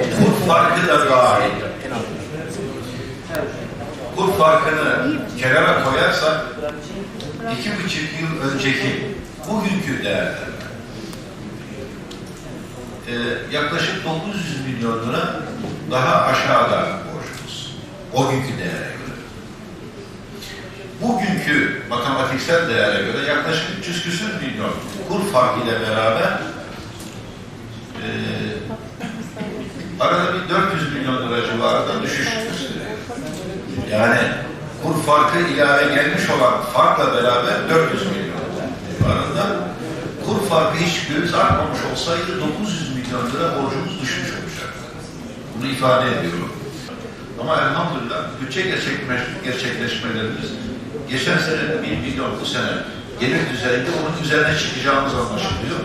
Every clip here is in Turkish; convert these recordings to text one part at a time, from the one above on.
Kur farkı da dahil. Kur farkını kenara koyarsak iki buçuk yıl önceki bugünkü değerler e, yaklaşık 900 milyon lira daha aşağıda borcumuz. O günkü değere göre. Bugünkü matematiksel değere göre yaklaşık 300 küsür milyon kur farkı ile beraber e, arada bir 400 milyon lira civarında düşüş gösteriyor. Yani kur farkı ilave gelmiş olan farkla beraber 400 milyon civarında kur farkı hiç göz artmamış olsaydı 900 milyon lira borcumuz düşmüş olacaktı. Bunu ifade ediyorum. Ama elhamdülillah bütçe gerçekleş- gerçekleşmelerimiz geçen sene 1 milyon bu sene gelir düzeyinde onun üzerine çıkacağımız anlaşılıyor.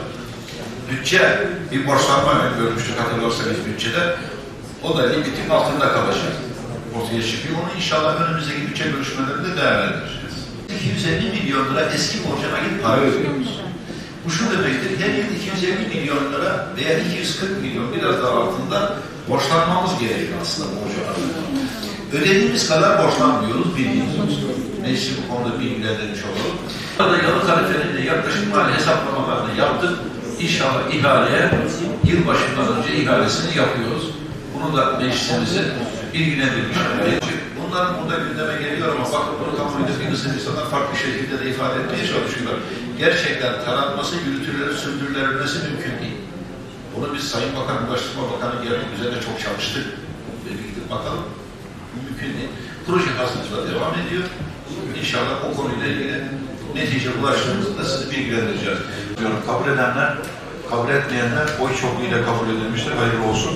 Bütçe bir borçlanma görmüştük hatırlarsanız bütçede. O da limitin altında kalacak. Ortaya çıkıyor. Onu inşallah önümüzdeki bütçe görüşmelerinde değerlendireceğiz. 250 milyon lira eski borca nakit para ödüyoruz. Bu şu demektir, her yıl 250 milyon lira veya 240 milyon biraz daha altında borçlanmamız gerekiyor aslında borcu Ödediğimiz kadar borçlanmıyoruz bildiğiniz Meclisi bu konuda bilgilendirmiş olalım. Burada yalı kalitenin de yaklaşık mali hesaplamalarını yaptık. İnşallah ihaleye yılbaşından önce ihalesini yapıyoruz. Bunu da meclisimizi bilgilendirmiş. Bunların burada gündeme geliyor ama bakın bunu kamuoyunda bir kısım insanlar farklı şekilde de ifade etmeye çalışıyorlar. Gerçekten taranması, yürütüleri, sürdürülebilmesi mümkün değil. Bunu biz Sayın Bakan, Ulaştırma Bakanı gelmek üzere çok çalıştık. Birlikte bakalım. Mümkün değil. Proje hazırlıkla devam ediyor. İnşallah o konuyla ilgili netice ulaştığımızda sizi bilgilendireceğiz. diyorum. Kabul edenler, kabul etmeyenler oy çokluğuyla kabul edilmiştir. Hayırlı olsun.